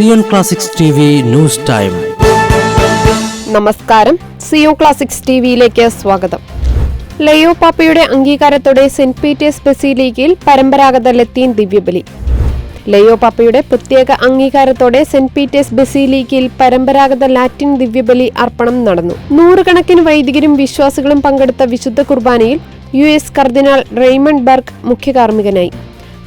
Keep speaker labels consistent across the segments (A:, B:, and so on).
A: Zion classics news time.
B: നമസ്കാരം. Zion classics T വിയിലേക്ക് സ്വാഗതം. ലയോ പാപ്പയുടെ അംഗീകാരത്തോടെ സെന്റ് പീറ്റേഴ്സ് ലീഗിൽ പരമ്പരാഗത ലത്തീൻ ദിവ്യബലി. ലയോ പാപ്പയുടെ പ്രത്യേക അംഗീകാരത്തോടെ സെന്റ് പീറ്റേഴ്സ് ലീഗിൽ പരമ്പരാഗത ലാറ്റിൻ ദിവ്യബലി അർപ്പണം നടന്നു. നൂറുകണക്കിന് വൈദികരും വിശ്വാസികളും പങ്കെടുത്ത വിശുദ്ധ കുർബാനയിൽ യു എസ് കർദിനാൾ റെയ്മണ്ട് ബർഗ് മുഖ്യ കാർമ്മികനായി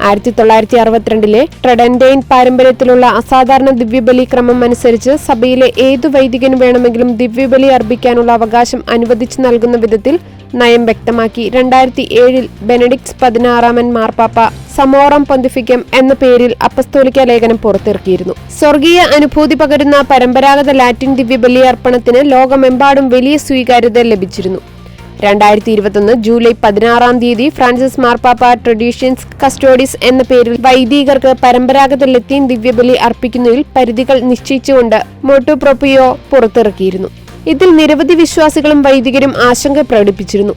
B: ആയിരത്തി തൊള്ളായിരത്തി അറുപത്തിരണ്ടിലെ ട്രഡന്റൈൻ പാരമ്പര്യത്തിലുള്ള അസാധാരണ ദിവ്യബലി ക്രമം അനുസരിച്ച് സഭയിലെ ഏതു വൈദികനും വേണമെങ്കിലും ദിവ്യബലി അർപ്പിക്കാനുള്ള അവകാശം അനുവദിച്ചു നൽകുന്ന വിധത്തിൽ നയം വ്യക്തമാക്കി. രണ്ടായിരത്തി ഏഴിൽ ബെനഡിക്സ് പതിനാറാമൻ മാർപ്പാപ്പ സമോറം പൊന്തിഫിക്കം എന്ന പേരിൽ അപ്പസ്തോലിക്ക ലേഖനം പുറത്തിറക്കിയിരുന്നു. സ്വർഗീയ അനുഭൂതി പകരുന്ന പരമ്പരാഗത ലാറ്റിൻ ദിവ്യബലി അർപ്പണത്തിന് ലോകമെമ്പാടും വലിയ സ്വീകാര്യത ലഭിച്ചിരുന്നു. രണ്ടായിരത്തി ഇരുപത്തൊന്ന് ജൂലൈ പതിനാറാം തീയതി ഫ്രാൻസിസ് മാർപ്പാപ്പ ട്രഡീഷ്യൻസ് കസ്റ്റോഡീസ് എന്ന പേരിൽ വൈദികർക്ക് പരമ്പരാഗത ലത്തീൻ ദിവ്യബലി അർപ്പിക്കുന്നതിൽ പരിധികൾ നിശ്ചയിച്ചുകൊണ്ട് മോട്ടു പ്രൊപ്പിയോ പുറത്തിറക്കിയിരുന്നു. ഇതിൽ നിരവധി വിശ്വാസികളും വൈദികരും ആശങ്ക പ്രകടിപ്പിച്ചിരുന്നു.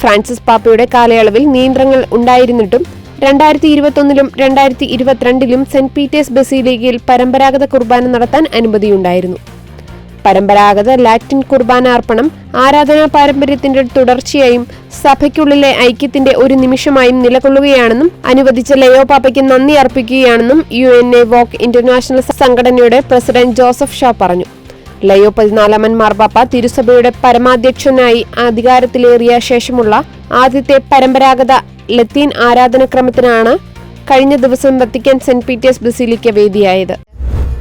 B: ഫ്രാൻസിസ് പാപ്പയുടെ കാലയളവിൽ നിയന്ത്രണങ്ങൾ ഉണ്ടായിരുന്നിട്ടും രണ്ടായിരത്തി ഇരുപത്തൊന്നിലും രണ്ടായിരത്തി ഇരുപത്തിരണ്ടിലും സെന്റ് പീറ്റേഴ്സ് ബസീലിക്കയിൽ പരമ്പരാഗത കുർബാന നടത്താൻ അനുമതിയുണ്ടായിരുന്നു. പരമ്പരാഗത ലാറ്റിൻ കുർബാനാർപ്പണം ആരാധനാ പാരമ്പര്യത്തിന്റെ തുടർച്ചയായും സഭയ്ക്കുള്ളിലെ ഐക്യത്തിന്റെ ഒരു നിമിഷമായും നിലകൊള്ളുകയാണെന്നും അനുവദിച്ച ലയോ പാപ്പയ്ക്ക് നന്ദി അർപ്പിക്കുകയാണെന്നും U N A Voce International സംഘടനയുടെ പ്രസിഡന്റ് ജോസഫ് ഷാ പറഞ്ഞു. ലയോ പതിനാലാമൻ മാർപ്പാപ്പ തിരുസഭയുടെ പരമാധ്യക്ഷനായി അധികാരത്തിലേറിയ ശേഷമുള്ള ആദ്യത്തെ പരമ്പരാഗത ലത്തീൻ ആരാധനക്രമത്തിനാണ് കഴിഞ്ഞ ദിവസം വത്തിക്കാൻ സെന്റ് പീറ്റേഴ്സ് ബസിലിക്ക വേദിയായത്.